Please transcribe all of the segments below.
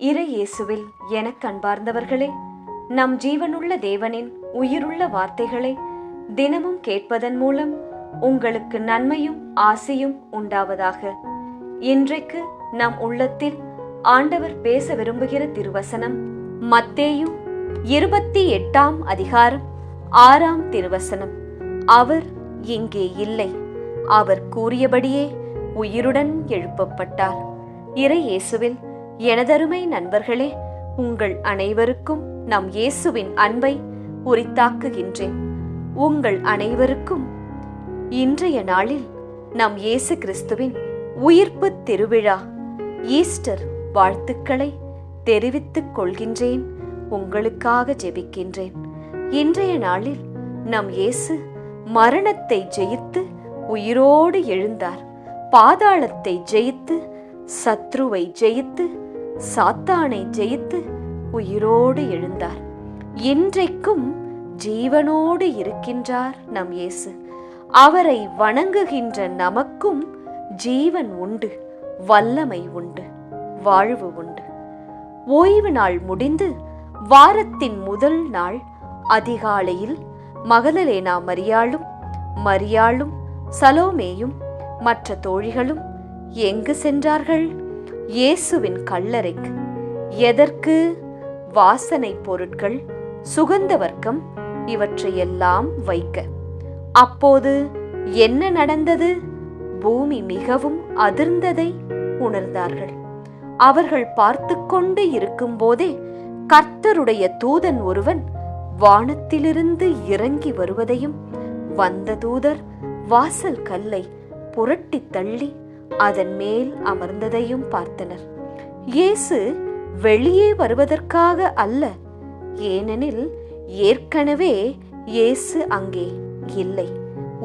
இறை இயேசுவில் எனக் கண்பார்ந்தவர்களே நம் ஜீவனுள்ள தேவனின் உயிருள்ள வார்த்தைகளை தினமும் கேட்பதன் மூலம் உங்களுக்கு நன்மையும் ஆசையும் உண்டாவதாக. இன்றைக்கு நம் உள்ளத்தில் ஆண்டவர் பேச விரும்புகிற திருவசனம் மத்தேயு இருபத்தி எட்டாம் அதிகாரம் ஆறாம் திருவசனம். அவர் இங்கே இல்லை. அவர் கூறியபடியே உயிருடன் எழுப்பப்பட்டார். இறை இயேசுவில் எனதருமை நண்பர்களே உங்கள் அனைவருக்கும் நம் இயேசுவின் அன்பை உரித்தாக்குகின்றேன். உங்கள் அனைவருக்கும் இன்றைய நாளில் நம் இயேசு கிறிஸ்துவின் உயிர்ப்பு திருவிழா ஈஸ்டர் வாழ்த்துக்களை தெரிவித்துக் கொள்கின்றேன் உங்களுக்காக ஜெபிக்கின்றேன். இன்றைய நாளில் நம் இயேசு மரணத்தை ஜெயித்து உயிரோடு எழுந்தார். பாதாளத்தை ஜெயித்து சத்ருவை ஜெயித்து சாத்தானை ஜெயித்து உயிரோடு எழுந்தார். இன்றைக்கும் ஜீவனோடு இருக்கின்றார் நம் இயேசு. அவரை வணங்குகின்ற நமக்கும் ஜீவன் உண்டு வல்லமை உண்டு வாழ்வு உண்டு. ஓய்வு நாள் முடிந்து வாரத்தின் முதல் நாள் அதிகாலையில் மகதலேனா மரியாளும் மரியாளும் சலோமேயும் மற்ற தோழிகளும் எங்கு சென்றார்கள்? இயேசுவின் கல்லறைக்கு. எதற்கு? வாசனை பொருட்கள் சுகந்த வர்க்கம் இவற்றையெல்லாம் வைக்க. அப்போது என்ன நடந்தது? பூமி மிகவும் அதிர்ந்ததை உணர்ந்தார்கள். அவர்கள் பார்த்து கொண்டு இருக்கும்போதே கர்த்தருடைய தூதன் ஒருவன் வானத்திலிருந்து இறங்கி வருவதையும் வந்த தூதர் வாசல் கல்லை புரட்டி தள்ளி அதன் மேல் அமர்ந்ததையும் பார்த்தனர். இயேசு வெளியே வருவதற்காக அல்ல ஏனெனில் ஏற்கனவே இயேசு அங்கே இல்லை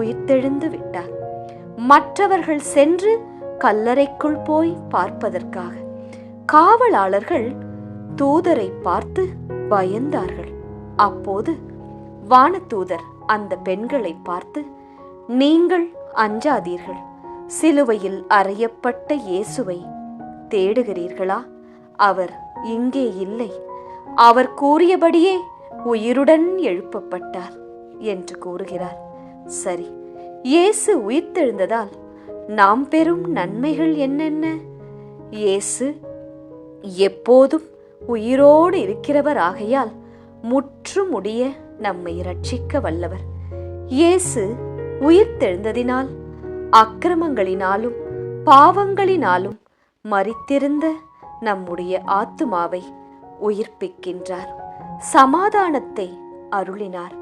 உயிர்த்தெழுந்து விட்டார். மற்றவர்கள் சென்று கல்லறைக்குள் போய் பார்ப்பதற்காக. காவலாளர்கள் தூதரை பார்த்து பயந்தார்கள். அப்போது வானதூதர் அந்த பெண்களை பார்த்து நீங்கள் அஞ்சாதீர்கள் சிலுவையில் அறையப்பட்ட இயேசுவை தேடுகிறீர்களா? அவர் இங்கே இல்லை. அவர் கூறியபடியே உயிருடன் எழுப்பப்பட்டார் என்று கூறுகிறார். சரி இயேசு உயிர்த்தெழுந்ததால் நாம் பெறும் நன்மைகள் என்னென்ன? இயேசு எப்போதும் உயிரோடு இருக்கிறவர் ஆகையால் முற்றுமுடிய நம்மை ரட்சிக்க வல்லவர். இயேசு உயிர்த்தெழுந்ததினால் அக்கிரமங்களினாலும் பாவங்களினாலும் மறித்திருந்த நம்முடைய ஆத்துமாவை உயிர்ப்பிக்கின்றார். சமாதானத்தை அருளினார்.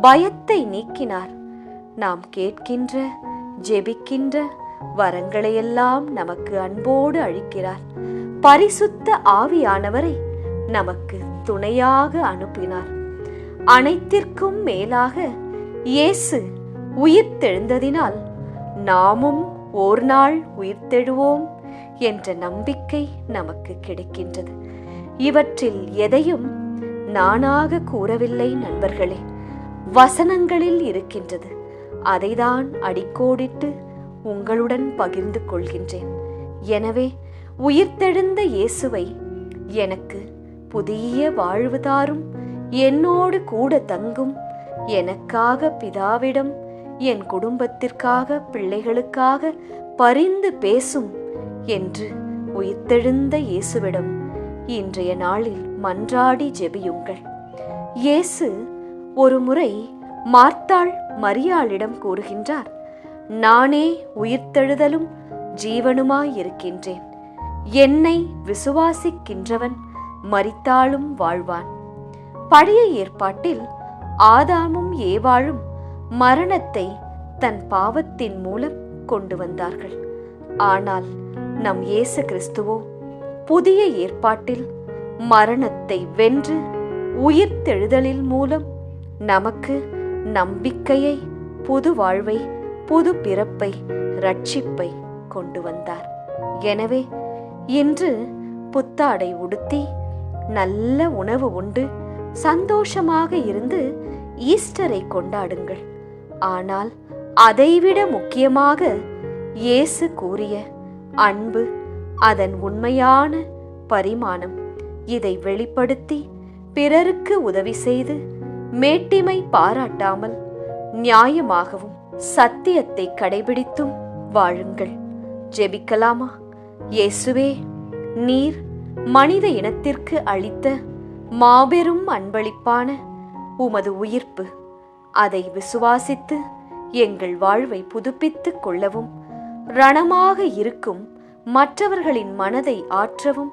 பயத்தை நீக்கினார். நாம் கேட்கின்ற ஜெபிக்கின்ற வரங்களையெல்லாம் நமக்கு அன்போடு அளிக்கிறார். பரிசுத்த ஆவியானவரை நமக்கு துணையாக அனுப்பினார். அனைத்திற்கும் மேலாக இயேசு உயிர்த்தெழுந்ததினால் நாமும் ஓர் நாள் உயிர்த்தெழுவோம் என்ற நம்பிக்கை நமக்கு கிடைக்கின்றது. இவற்றில் எதையும் நானாக கூறவில்லை நண்பர்களே. வசனங்களில் இருக்கின்றது. அதைதான் அடிக்கோடிட்டு உங்களுடன் பகிர்ந்து கொள்கின்றேன். எனவே உயிர்த்தெழுந்த இயேசுவை எனக்கு புதிய வாழ்வு தாரும். என்னோடு கூட தங்கும் எனக்காக பிதாவிடம் என் குடும்பத்திற்காக பிள்ளைகளுக்காக பரிந்து பேசும் என்று உயிர்த்தெழுந்த இயேசுவிடம் இன்றைய நாளில் மன்றாடி ஜெபியுங்கள். இயேசு ஒரு முறை மார்த்தாள் மரியாளிடம் கூறுகின்றார் நானே உயிர்த்தெழுதலும் ஜீவனுமாயிருக்கின்றேன். என்னை விசுவாசிக்கின்றவன் மறித்தாலும் வாழ்வான். பழைய ஏற்பாட்டில் ஆதாமும் ஏவாழும் மரணத்தை தன் பாவத்தின் மூலம் கொண்டு வந்தார்கள். ஆனால் நம் இயேசு கிறிஸ்துவோ புதிய ஏற்பாட்டில் மரணத்தை வென்று உயிர்த்தெழுதலில் மூலம் நமக்கு நம்பிக்கையை புது வாழ்வை புது பிறப்பை ரட்சிப்பை கொண்டு வந்தார். எனவே இன்று புத்தாடை உடுத்தி நல்ல உணவு உண்டு சந்தோஷமாக இருந்து ஈஸ்டரை கொண்டாடுங்கள். ஆனால் அதைவிட முக்கியமாக இயேசு கூறிய அன்பு அதன் உண்மையான பரிமாணம். இதை வெளிப்படுத்தி பிறருக்கு உதவி செய்து மேட்டிமை பாராட்டாமல் நியாயமாகவும் சத்தியத்தை கடைபிடித்தும் வாழுங்கள். ஜெபிக்கலாமா? இயேசுவே நீர் மனித இனத்திற்கு அளித்த மாபெரும் அன்பளிப்பான உமது உயிர்ப்பு. அதை விசுவாசித்து எங்கள் வாழ்வை புதுப்பித்துக் கொள்ளவும் ரணமாக இருக்கும் மற்றவர்களின் மனதை ஆற்றவும்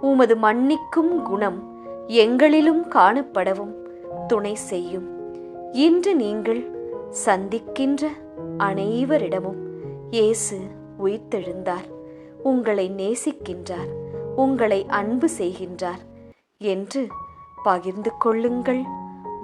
உமது மன்னிக்கும் குணம் எங்களிலும் காணப்படவும் துணை செய்யும். இன்று நீங்கள் சந்திக்கின்ற அனைவரிடமும் இயேசு உயிர்த்தெழுந்தார். உங்களை நேசிக்கின்றார். உங்களை அன்பு செய்கின்றார். என்று பகிர்ந்து கொள்ளுங்கள்.